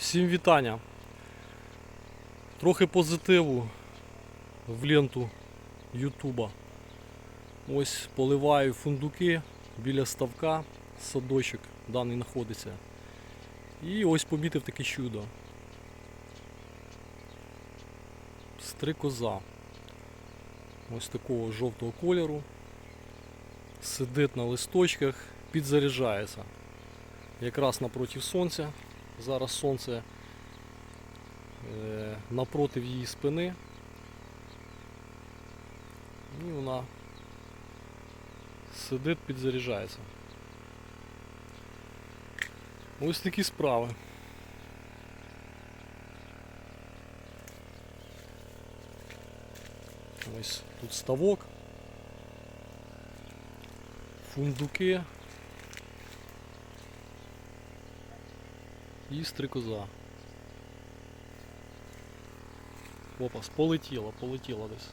Всім вітання. Трохи позитиву в ленту Ютуба. Ось поливаю фундуки біля ставка, садочок даний знаходиться. І ось помітив таке чудо. Стрикоза. Ось такого жовтого кольору. Сидить на листочках, підзаряджається. Якраз напроти сонця. Зараз сонце е, напротив її спини. І вона сидить, підзаряджається. Ось такі справи. Ось тут ставок. Фундуки. І стрикоза. Опа, полетіла, полетіла десь.